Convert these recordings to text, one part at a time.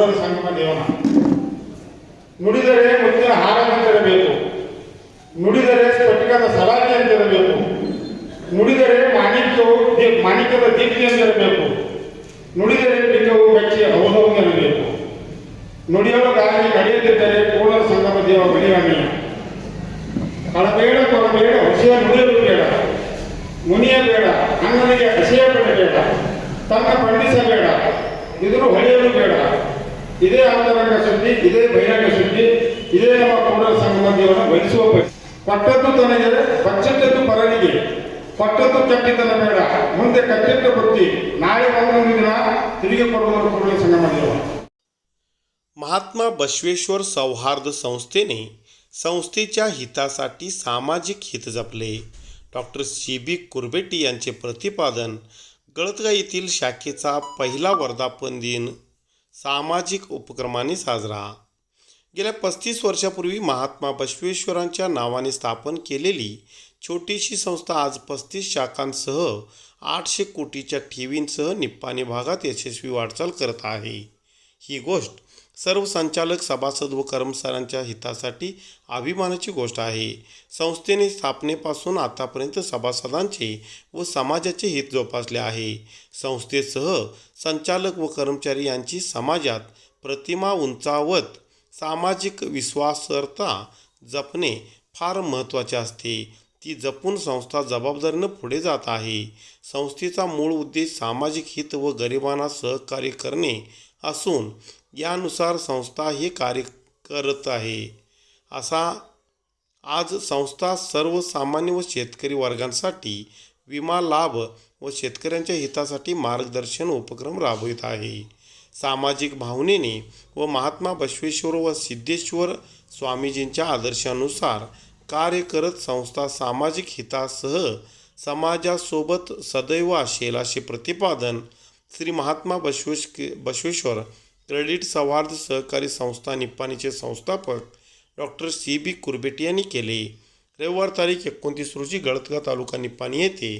ಸಂಗಮ ದೇವನ. ನುಡಿದರೆ ಮುತ್ತಿನ ಹಾರಂತಿರಬೇಕು ನುಡಿದರೆ ಸ್ಫಟಿಕದ ಸಲಾಕೆ ಅಂತಿರಬೇಕು ನುಡಿದರೆ ಮಾಣಿಕ್ಯವು ಮಾಣಿಕ್ಯದ ದೀಪ್ತಿ ಅಂತಿರಬೇಕು ನುಡಿದರೆ ಲಿಂಗವು ಮೆಚ್ಚಿ ನುಡಿಯಲು ಗಾಳಿ ನಡೆಯದಿದ್ದರೆ ಕೂಡಲ ಸಂಗಮ ದೇವ ಬಲಿರಾಮಯ್ಯ ಕಳಬೇಡ ಕೊಡಬೇಡ ಹೊಸೆಯ ನುಡಿಯಲು ಬೇಡ. ಮುನಿಯ ಬೇಡ ಅಂಗನಿಗೆ ಹಸೆಯ ಬೇಡ. ತನ್ನ ಖಂಡಿಸಬೇಡ ಇದನ್ನು ಹೊಳೆಯಲು ಬೇಡ. ಇದೇ ಅಂತರಂಗ ಸುದ್ದಿ ಇದೇ ಬಹಿರಂಗ ಸುದ್ದಿ ಇದೇ ನಮ್ಮ ಕೂಡಲ ಸಂಗಮ ದೇವನ ಬಯಸುವ ಬಗೆ. ಕೊಟ್ಟದ್ದು ತನಗೆ ಬಚ್ಚಿಟ್ಟದ್ದು ಪರನಿಗೆ ಕೊಟ್ಟದ್ದು ಕೆಟ್ಟಿದ್ದನ ಬೇಡ ಮುಂದೆ ಕಟ್ಟಿಟ್ಟ ಬುದ್ಧಿ ನಾಳೆ ಒಂದೊಂದು ದಿನ ತಿರುಗಿ ಕೊಡುವುದು ಕೂಡಲ ಸಂಗಮ ದೇವ महात्मा बसवेश्वर सौहार्द संस्थेने संस्थेच्या हितासाठी सामाजिक हित जपले डॉक्टर सी बी कुरबेटी यांचे प्रतिपादन गळतगा येथील शाखेचा पहिला वर्धापन दिन सामाजिक उपक्रमाने साजरा. गेल्या पस्तीस वर्षापूर्वी महात्मा बसवेश्वरांच्या नावाने स्थापन केलेली छोटीशी संस्था आज पस्तीस शाखांसह आठशे कोटीच्या ठेवींसह निप्पाणी भागात यशस्वी वाटचाल करत आहे. ही गोष्ट सर्व संचालक सभासद व कर्मचाऱ्यांच्या हितासाठी अभिमानाची गोष्ट आहे. संस्थेने स्थापनेपासून आतापर्यंत सभासदांचे व समाजाचे हित जोपासले आहे. संस्थेसह संचालक व कर्मचारी यांची समाजात प्रतिमा उंचावत सामाजिक विश्वासार्हता जपणे फार महत्त्वाचे असते. ती जपून संस्था जबाबदारीनं पुढे जात आहे. संस्थेचा मूळ उद्देश सामाजिक हित व गरिबांना सहकार्य करणे असून यानुसार संस्था हे कार्य करत आहे. असा आज संस्था सर्वसामान्य व शेतकरी वर्गांसाठी विमा लाभ व शेतकऱ्यांच्या हितासाठी मार्गदर्शन उपक्रम राबवित आहे. सामाजिक भावनेने व महात्मा बसवेश्वर व सिद्धेश्वर स्वामीजींच्या आदर्शानुसार कार्य करत संस्था सामाजिक हितासह समाजासोबत सदैव असेल असे प्रतिपादन श्री महात्मा बसवेश बसवेश्वर क्रेडिट सौहार्द सहकारी संस्था निप्पाणीचे संस्थापक डॉक्टर सी बी कुरबेट यांनी केले. रविवार तारीख एकोणतीस रोजी गळतगा तालुका निप्पाणी येथे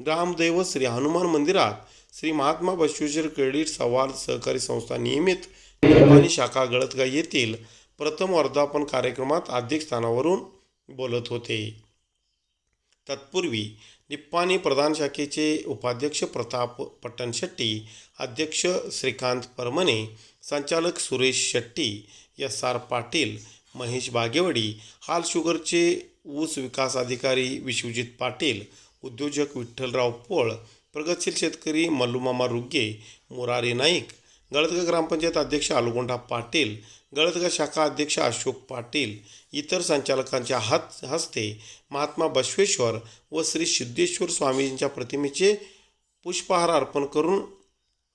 ग्रामदैव श्री हनुमान मंदिरात श्री महात्मा बसवेश्वर क्रेडिट सौहार्द सहकारी संस्था नियमित निप्पाणी शाखा गळतगा येथील प्रथम वर्धापन कार्यक्रमात अध्यक्षस्थानावरून बोलत होते. तत्पूर्वी निप्पाणी प्रधान शाखेचे उपाध्यक्ष प्रताप पट्टणशेट्टी अध्यक्ष श्रीकांत परमने संचालक सुरेश शेट्टी एस आर पाटील महेश बागेवडी हाल शुगरचे ऊस विकास अधिकारी विश्वजित पाटील उद्योजक विठ्ठलराव पोळ प्रगतशील शेतकरी मल्लूमामा रुग्गे मुरारी नाईक गळतगा ग्रामपंचायत अध्यक्ष आलुगोंडा पाटील गळतगा शाखा अध्यक्ष अशोक पाटील इतर संचालकांच्या हात हस्ते महात्मा बसवेश्वर व श्री सिद्धेश्वर स्वामीजींच्या प्रतिमेचे पुष्पहार अर्पण करून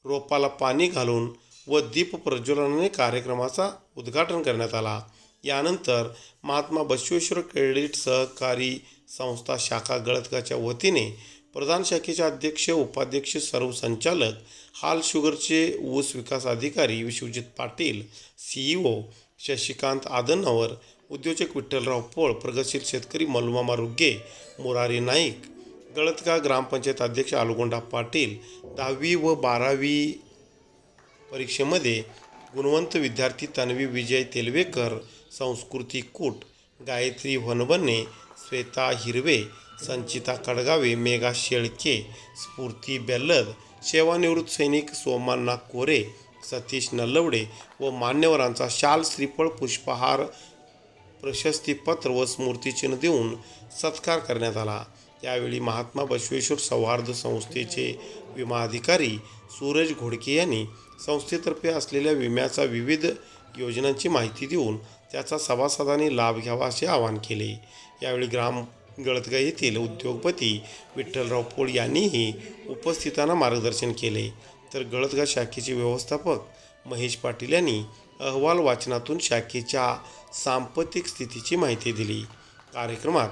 रोपाला पाणी घालून व दीप प्रज्वलनाने कार्यक्रमाचा उद्घाटन करण्यात आला. यानंतर महात्मा बसवेश्वर क्रेडिट सहकारी संस्था शाखा गळतगाच्या वतीने प्रधान शाखेचे अध्यक्ष उपाध्यक्ष सर्व संचालक हाल शुगरचे ऊस विकास अधिकारी विश्वजित पाटील सीईओ शशिकांत आदनवर उद्योजक विठ्ठलराव पोळ प्रगतशील शेतकरी मलुमामा रुग्गे मुरारी नाईक गळतगा ग्रामपंचायत अध्यक्ष आलुगोंडा पाटील दहावी व बारावी परीक्षेमध्ये गुणवंत विद्यार्थी तन्वी विजय तेलवेकर संस्कृती कूट गायत्री वनबन्ने श्वेता हिरवे संचिता कडगावे मेघा शेळके स्फूर्ती बेल्लद सेवानिवृत्त सैनिक सोमान्ना कोरे सतीश नल्लवडे व मान्यवरांचा शाल श्रीफळ पुष्पहार प्रशस्तीपत्र व स्मृतिचिन्ह देऊन सत्कार करण्यात आला. यावेळी महात्मा बसवेश्वर सौहार्द संस्थेचे विमा अधिकारी सूरज घोडके यांनी संस्थेतर्फे असलेल्या विम्याचा विविध योजनांची माहिती देऊन त्याचा सभासदांनी लाभ घ्यावा असे आवाहन केले. यावेळी ग्राम गळतगा येथील उद्योगपती विठ्ठलराव पोळ यांनीही उपस्थितांना मार्गदर्शन केले. तर गळतगा शाखेचे व्यवस्थापक महेश पाटील यांनी अहवाल वाचनातून शाखेच्या सांपत्तिक स्थितीची माहिती दिली. कार्यक्रमात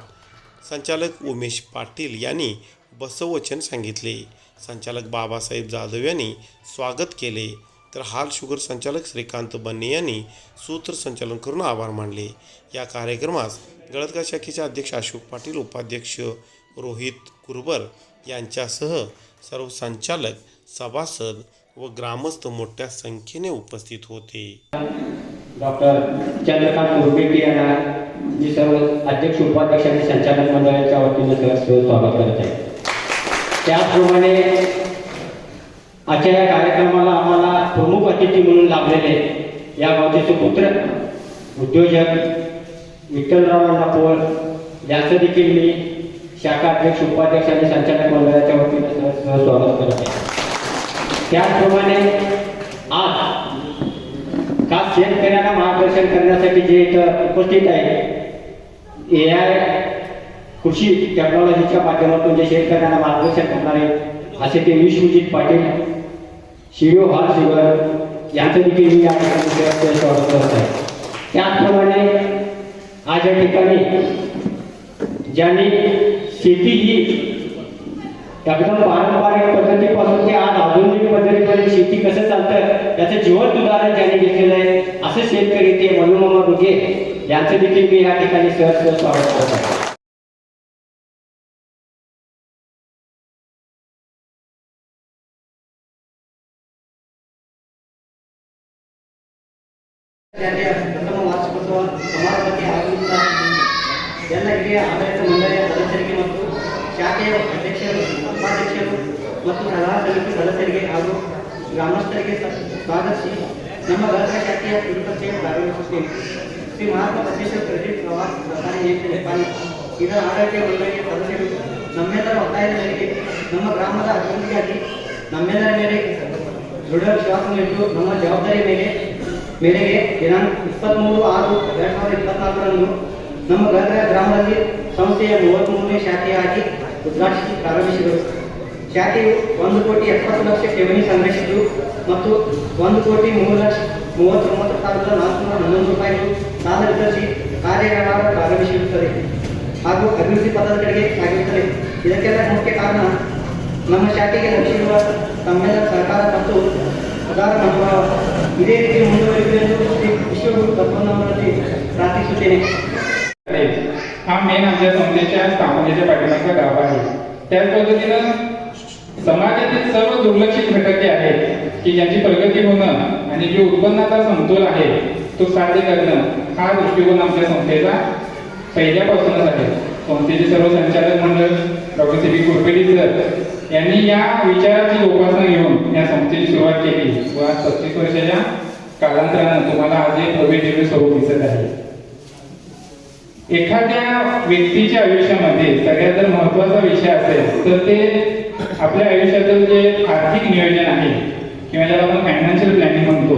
संचालक उमेश पाटील यांनी बसवचन सांगितले. संचालक बाबासाहेब जाधव यांनी स्वागत केले. तर हाल शुगर संचालक श्रीकांत बन्ने यांनी सूत्रसंचालन करून आभार मानले. या कार्यक्रमास गळतका शाखेचे अध्यक्ष अशोक पाटील उपाध्यक्ष रोहित कुरबर यांच्यासह सर्व संचालक सभासद व ग्रामस्थ मोठ्या संख्येने उपस्थित होते. डॉक्टर चंद्रकांत मुरबेटी यांना मी सर्व अध्यक्ष उपाध्यक्ष आणि संचालक मंडळाच्या वतीनं स्वागत करत आहे. त्याचप्रमाणे आजच्या या कार्यक्रमाला आम्हाला प्रमुख अतिथी म्हणून लाभलेले या गावचे पुत्र उद्योजक विठ्ठलराव अण्णा यांचं देखील मी शाखा अध्यक्ष उपाध्यक्ष आणि संचालक मंडळाच्या वतीने स्वागत करत आहे. त्याचप्रमाणे आज खास शेतकऱ्यांना मार्गदर्शन करण्यासाठी जे इथं उपस्थित आहे ए आय कृषी टेक्नॉलॉजीच्या माध्यमातून जे शेतकऱ्यांना मार्गदर्शन करणारे असे ते विश्वजित पाटील शिरो हार शिवर यांचं देखील मी या ठिकाणी स्वागत करत आहे. त्याचप्रमाणे आज या ठिकाणी ज्यांनी शेती ही एकदम पारंपरिक पद्धतीपासून ते आज आधुनिक पद्धतीपर्यंत शेती कसं चालतं याचं जिवंत उदाहरण ज्यांनी घेतलेलं आहे असे शेतकरी ते मनुमामा रुगे यांचं देखील मी या ठिकाणी सहज स्वागत करत आहे. ಬಸವೇಶ್ವರ ಕ್ರೆಡಿಟ್ ಪ್ರವಾಸ ಪ್ರಧಾನಿ ನಿಪಾಣಿ ಇದರ ಆರೋಗ್ಯ ಮಂಡಳಿಯ ಸದಸ್ಯರು ನಮ್ಮೆಲ್ಲರ ಒತ್ತಾಯದ ನಮ್ಮ ಗ್ರಾಮದ ಅಭಿವೃದ್ಧಿಗಾಗಿ ನಮ್ಮೆಲ್ಲರ ಮೇಲೆ ದೃಢ ವಿಶ್ವಾಸವನ್ನು ಇಟ್ಟು ನಮ್ಮ ಜವಾಬ್ದಾರಿ ಮೇಲೆ ಮೇರೆಗೆ ದಿನಾಂಕ ಇಪ್ಪತ್ತ್ಮೂರು ಆರು ಎರಡು ಸಾವಿರದ ಇಪ್ಪತ್ನಾಲ್ಕರಂದು ನಮ್ಮ ಗರ್ಭ ಗ್ರಾಮದಲ್ಲಿ ಸಂಸ್ಥೆಯ ಮೂವತ್ತ್ಮೂರನೇ ಶಾಖೆಯಾಗಿ ಉದ್ಘಾಟಿಸಿ ಪ್ರಾರಂಭಿಸಿದರು ಶಾಖೆಯು ಒಂದು ಕೋಟಿ ಎಪ್ಪತ್ತು ಲಕ್ಷ ಠೇವಣಿ ಸಂಗ್ರಹಿಸಿದ್ದು ಮತ್ತು ಒಂದು ಕೋಟಿ ಮೂರು ಲಕ್ಷ ಮೂವತ್ತೊಂಬತ್ತು ಸಾವಿರದ ನಾಲ್ಕುನೂರ ಹನ್ನೊಂದು ರೂಪಾಯಿಗಳು ಸಾಲ ವಿತರಿಸಿ ಕಾರ್ಯವ್ಯವಹಾರ ಪ್ರಾರಂಭಿಸಿರುತ್ತದೆ ಹಾಗೂ ಅಭಿವೃದ್ಧಿ ಪಥದ ಕಡೆಗೆ ಸಾಗಿರುತ್ತದೆ ಇದಕ್ಕೆಲ್ಲ ಮುಖ್ಯ ಕಾರಣ ನಮ್ಮ ಶಾಖೆಗೆ ಲಭಿಸಿರುವ ತಮ್ಮೆಲ್ಲರ ಸಹಕಾರ ಮತ್ತು ಉದಾರ ಮನೋಭಾವ ಇದೇ ರೀತಿ ಮುಂದುವರಿಯುವುದು ಎಂದು ಶ್ರೀ ವಿಶ್ವಗುರು ತತ್ವನಾಮದಲ್ಲಿ ಪ್ರಾರ್ಥಿಸುತ್ತೇನೆ हा मेन आमच्या संस्थेच्या स्थापनेच्या पाठीमागचा गाभा आहे त्याच पद्धतीनं समाजातील सर्व दुर्लक्षित घटक जे आहेत की ज्यांची प्रगती होणं आणि जे उत्पन्नाचा समतोल आहे तो साध्य करणं हा दृष्टिकोन आमच्या संस्थेचा पहिल्यापासूनच आहे संस्थेचे सर्व संचालक मंडळ doctor C B Kurpedi sir यांनी या विचाराची जोपासना घेऊन या संस्थेची सुरुवात केली. व आज पस्तीस वर्षाच्या कालांतरानं तुम्हाला आज एक भव्य स्वरूप दिसत आहे. एखाद्या व्यक्तीच्या आयुष्यामध्ये सगळ्यात जर महत्त्वाचा विषय असेल तर ते आपल्या आयुष्यातील जे आर्थिक नियोजन आहे किंवा ज्याला आपण फायनान्शियल प्लॅनिंग म्हणतो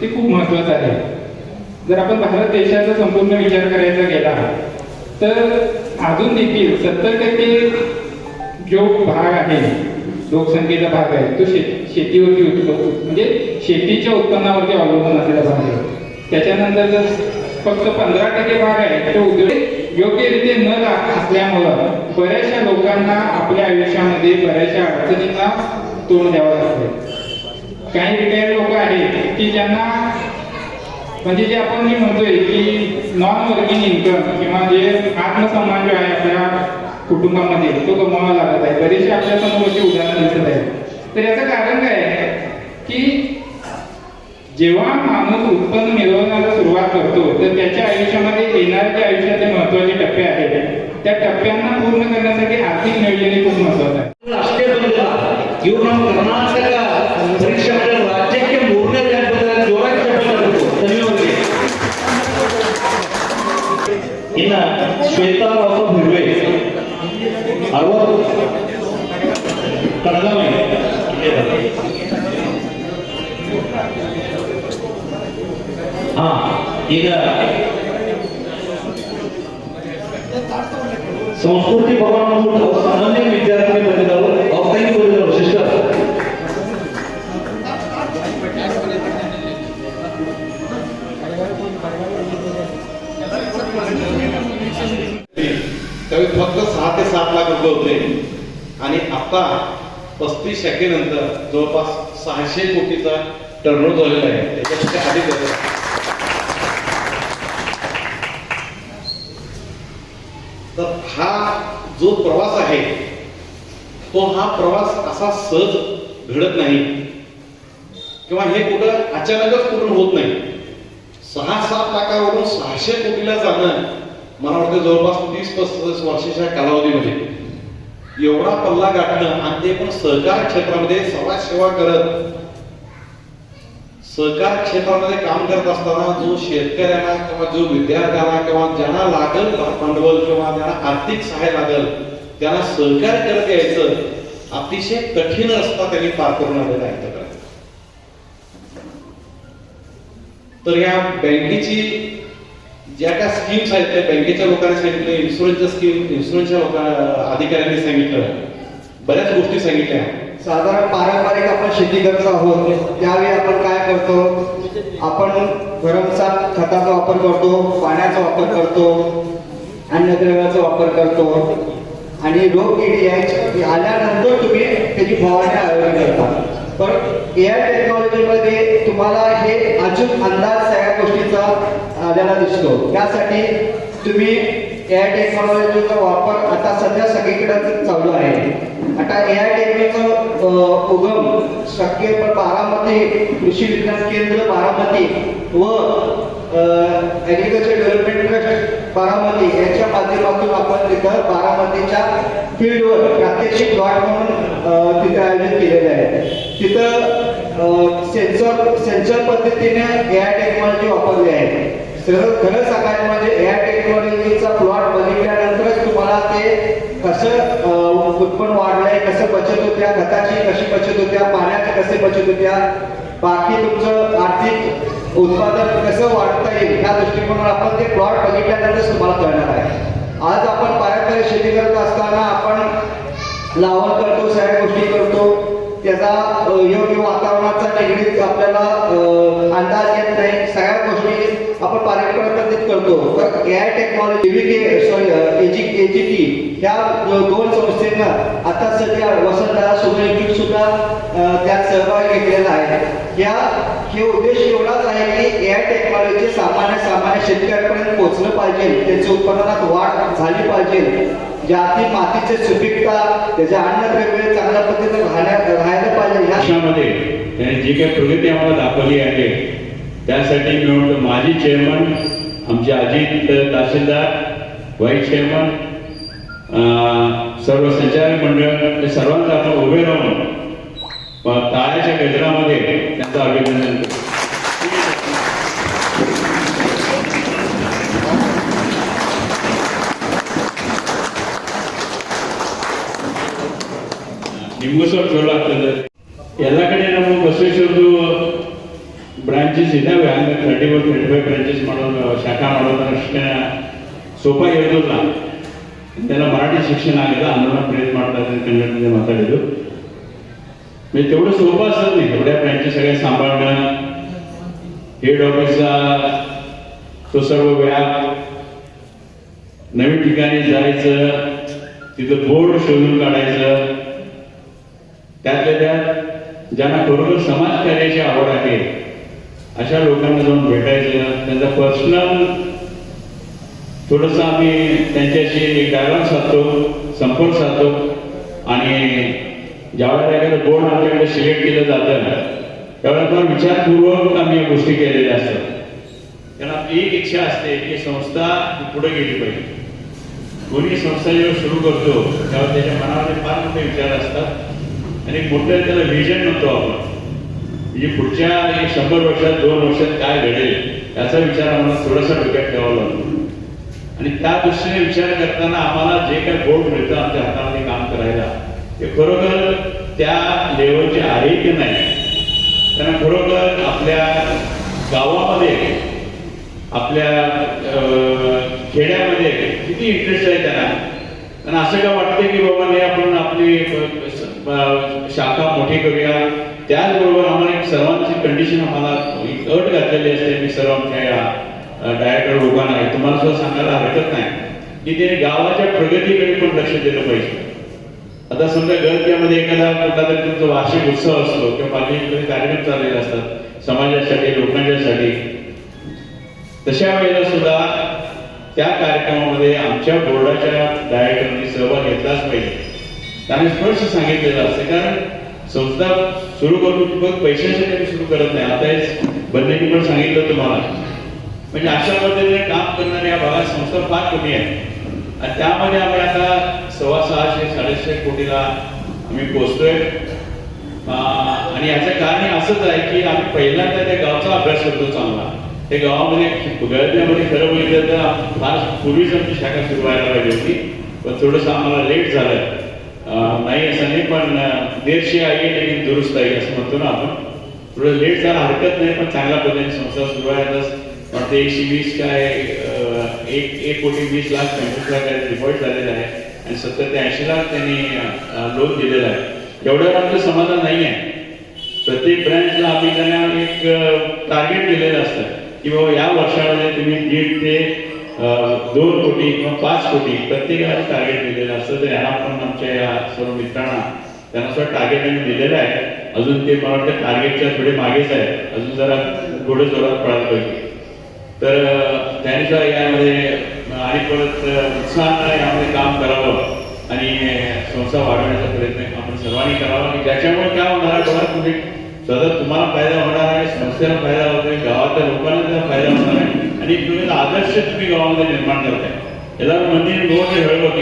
ते खूप महत्वाचं आहे. जर आपण भारत देशाचा संपूर्ण विचार करायचा गेला तर अजून देखील सत्तर टक्के जो भाग आहे लोकसंख्येचा भाग आहे तो शे शेतीवरती उत- म्हणजे शेतीच्या उत्पन्नावरती अवलंबून असलेला भाग आहे. त्याच्यानंतर जर फक्त पंधरा टक्के भाग आहे तो उद्योग योग्यरीत्या न असल्यामुळं बऱ्याचशा लोकांना आपल्या आयुष्यामध्ये बऱ्याचशा अडचणींना तोंड द्यावं लागतं. काही रिटायर्ड लोक आहेत की ज्यांना म्हणजे जे आपण जे म्हणतोय की नॉन वर्किंग इन्कम किंवा जे आत्मसन्मान जो आहे आपल्या कुटुंबामध्ये तो कमवावा लागत आहे. बरेचसे आपल्यासमोर अशी उदाहरणं दिसत आहेत. तर याचं कारण काय आहे? की जेव्हा माणूस उत्पन्न मिळवण्याला सुरुवात करतो तर त्याच्या आयुष्यामध्ये येणारे जे आयुष्यातले महत्त्वाचे टप्पे आहेत त्या टप्प्यांना पूर्ण करण्यासाठी आर्थिक नियोजन हे खूप महत्वाचं आहे. ಹಾ ಈಗ ಸಂಸ್ಕೃತಿ ಭವನ ಸಾಮಾನ್ಯ ವಿದ್ಯಾರ್ಥಿ ते सात लाख रुपये होते. आणि आता पस्तीस शाखेनंतर जवळपास सहाशे कोटीचा टर्नओव्हर झालेला आहे. त्याच्यापेक्षा अधिक तर हा जो प्रवास आहे तो हा प्रवास असा सहज घडत नाही. किंवा हे कुठं अचानकच कुठून होत नाही. सहा सात लाखावरून सहाशे कोटीला जाणं मला वाटतं जवळपास तीस पस्तीस वर्षाच्या कालावधीमध्ये एवढा पल्ला गाठणं आणि ते पण सहकार क्षेत्रामध्ये समाजसेवा करत सहकार क्षेत्रामध्ये काम करत असताना जो शेतकऱ्यांना किंवा जो विद्यार्थ्यांना किंवा ज्यांना लागल भांडवल किंवा ज्यांना आर्थिक सहाय्य लागल त्यांना सहकार करत यायचं अतिशय कठीण रस्ता त्यांनी पार करून आलेला आहे तर या बँकेची ज्या काय स्कीम्स आहेत त्या बँकेच्या लोकांनी सांगितलं इन्शुरन्सच्या स्कीम इन्शुरन्सच्या लोकांना अधिकाऱ्यांनी सांगितलं. बऱ्याच गोष्टी सांगितल्या. साधारण पारंपरिक आपण शेती करत आहोत त्यावेळी आपण काय करतो? आपण भरमसाठ खताचा वापर करतो पाण्याचा वापर करतो अन्नद्रव्याचा वापर करतो. आणि रोग किडी आल्यानंतर तुम्ही त्याची फवारणी आयोजन करता. पण एआय टेक्नॉलॉजीमध्ये तुम्हाला हे अचूक अंदाज सगळ्या गोष्टीचा आलेला दिसतो. त्यासाठी तुम्ही एआय टेक्नॉलॉजीचा वापर आता सध्या सगळीकडे चालू आहे. आता एआय टेक्नॉलॉजीचा उगम शक्य पण बारामती कृषी विज्ञान केंद्र बारामती व ॲग्रिकल्चर डेव्हलपमेंट ट्रस्ट बारामती यांच्या माध्यमातून आपण तिथं बारामतीच्या फील्डवर प्रात्यक्षिक प्लॉट म्हणून तिथं आयोजित केलेले आहे. तिथं सेन्सर सेन्सर पद्धतीने एआय टेक्नॉलॉजी वापरली आहे. खरंच खरं सांगायचं म्हणजे एआय टेक्नॉलॉजीचा प्लॉट बघितल्यानंतरच तुम्हाला ते कसं उत्पन्न वाढलंय कसं बचत होत्या खताची कशी बचत होत्या पाण्याची कसे बचत होत्या बाकी तुमचं आर्थिक उत्पादन कसं वाढता येईल ह्या दृष्टिकोनावर आपण ते प्लॉट बघितल्यानंतरच तुम्हाला कळणार आहे. आज आपण पारंपरिक शेती करत असताना आपण लावण करतो सगळ्या गोष्टी करतो. त्याचा योग्य वातावरणाचा निगडीत आपल्याला अंदाज येत नाही. सगळ्या गोष्टी आपण पारंपरिक पद्धतीत करतो. तर AI technology sorry AG AGT ह्या दोन संस्थेनं आता सध्या वसंतदादा सुद्धा सुद्धा त्यात सहभाग घेतलेला आहे. या हे उद्देश एवढाच आहे की ए आय टेक्नॉलॉजी सामान्य सामान्य शेतकऱ्यांपर्यंत पोहोचलं पाहिजे. त्यांच्या उत्पादनात वाढ झाली पाहिजे. ज्यातील मातीचे सुपीकता त्याच्या अन्नद्रव्य चांगल्या पद्धतीने राहण्या राहायला पाहिजे. ह्या पक्षामध्ये त्यांनी जी काही प्रगती आम्हाला दाखवली आहे त्यासाठी मी म्हणतो माजी चेअरमन आमचे अजित तहसीलदार व्हाईस चेअरमन सर्व संचालक मंडळ सर्वांचा आपण उभे राहून ताळ्याच्या गजरामध्ये त्यांचं अभिनंदन करतो ಹಿಂಗಿಸೋ ಚಲೋ ಆಗ್ತದೆ ಎಲ್ಲ ಕಡೆ ನಮ್ಮ ಬಸವೇಶ್ವರದ್ದು ಬ್ರಾಂಚಸ್ ಇದ್ದಾವೆ ಹಂಗೆ thirty one twenty five branches ಮಾಡೋದು ಶಾಖಾ ಮಾಡೋದಷ್ಟೇ ಸೋಪ ಇರೋದಿಲ್ಲ ಇದೆಲ್ಲ ಮರಾಠಿ ಶಿಕ್ಷಣ ಆಗಿದೆ ಅನ್ನೋದನ್ನ ಪ್ರಯತ್ನ ಮಾಡ್ತಾ ಇದ್ದೀನಿ ಕನ್ನಡದಿಂದ ಮಾತಾಡಿದ್ದು ಮತ್ತೆ तेवढं सोपं असत नाही ಬ್ರಾಂಚಸ್ ब्रँचेस सगळ्या ಹೇಡ್ ಆಫೀಸ ऑफिसला ವ್ಯಾಪ್ ನವೀನ್ व्याप नवीन ಇದು ಬೋರ್ಡ್ तिथं ಕಾಡಾಯ್ಸ त्यातल्या त्यात ज्यांना खरोखर समाजकार्याची आवड आहे अशा लोकांना जाऊन भेटायचं त्यांचा पर्सनल थोडंसं आम्ही त्यांच्याशी एक डायलॉग साधतो संपर्क साधतो. आणि ज्यावेळेला एखादं बोर्ड आमच्याकडे सिलेक्ट केलं जातं त्यावेळेला पण विचारपूर्वक आम्ही या गोष्टी केलेल्या असतात. कारण आपली एक इच्छा असते की संस्था पुढे गेली पाहिजे. कोणी संस्था जेव्हा सुरू करतो तेव्हा त्याच्या मनामध्ये फार मोठे विचार असतात. आणि मोठं त्याला व्हिजन म्हणतो आपण. म्हणजे पुढच्या एक शंभर वर्षात दोन वर्षात काय घडेल याचा विचार आम्हाला थोडासा डोक्यात ठेवावा लागतो. आणि त्या दृष्टीने विचार करताना आम्हाला जे काही बोर्ड मिळतं आमच्या हातामध्ये काम करायला ते खरोखर त्या लेवलचे आहे की नाही? त्यांना खरोखर आपल्या गावामध्ये आपल्या अं, खेड्यामध्ये किती इंटरेस्ट आहे त्यांना. आणि असं का वाटतं की बाबा हे आपण आपली शाखा मोठी करूया. त्याचबरोबर आम्हाला एक सर्वांची कंडिशन आम्हाला एक अट घातलेली असते. मी सर्व आमच्या या डायरेक्टर लोकांना आहे तुम्हाला सुद्धा सांगायला हरकत नाही. की त्याने गावाच्या प्रगतीकडे पण लक्ष दिलं पाहिजे. आता समजा गळतीमध्ये एखादा कुठला तरी तुमचा वार्षिक उत्सव असतो किंवा बाकी कार्यक्रम चाललेले असतात. समाजासाठी लोकांच्यासाठी तशा वेळेला सुद्धा त्या कार्यक्रमामध्ये आमच्या बोर्डाच्या डायरेक्टरनी सहभाग घेतलाच पाहिजे. कारण स्पष्ट सांगितलेलं असते. कारण संस्था सुरू करून फक्त पैशासाठी आम्ही सुरू करत नाही. आता हे पण सांगितलं तुम्हाला. म्हणजे अशा पद्धतीने काम करणाऱ्या या भागात संस्था फार कमी आहे. आणि त्यामध्ये आपण आता सव्वा सहाशे साडेशे कोटीला आम्ही पोचतोय. आणि याचं कारण हे असंच आहे की आम्ही पहिल्यांदा त्या गावचा अभ्यास करतो चांगला. ते गावामध्ये गळत्यामध्ये खरं बघितलं तर फार पूर्वीच आमची शाखा सुरू व्हायला पाहिजे होती. पण थोडंसं आम्हाला लेट झालं नाही असं नाही पण देरशी आहे लेकिन दुरुस्त आहे असं म्हणतो ना आपण थोडं लेट झाला हरकत नाही पण चांगल्या पद्धतीने संस्था सुरू आहे आता वाटतं एकशे वीस काय एक एक कोटी वीस लाख पंचवीस लाख डिफॉल्ट झालेला आहे आणि सत्तर ते ऐंशी लाख त्यांनी लोन दिलेलं आहे एवढ्यावर आमचं समाधान नाही आहे प्रत्येक ब्रँचला आम्ही त्यांना एक टार्गेट दिलेलं असतं की बाबा या वर्षामध्ये तुम्ही दीड ते दोन कोटी किंवा पाच कोटी प्रत्येकाला टार्गेट दिलेलं असतं. तर यांना पण आमच्या या सर्व मित्रांना त्यांना सुद्धा टार्गेट आम्ही दिलेलं आहे. अजून ते मला वाटतं टार्गेटच्या थोडे मागेच आहे. अजून जरा थोडं जोरात पळायला पाहिजे. तर अं, त्यांनी सुद्धा यामध्ये आणि परत उत्साहानं यामध्ये काम करावं आणि संस्था वाढवण्याचा प्रयत्न आपण सर्वांनी करावा. आणि ज्याच्यामुळे काय होणार आहे बघा तुम्ही सतत तुम्हाला फायदा होणार आहे संस्थेला फायदा होतोय गावातल्या लोकांना त्याचा फायदा होणार आहे. आणि तुम्ही आदर्श तुम्ही गावामध्ये निर्माण करताय. याला मंदिर रोज हे की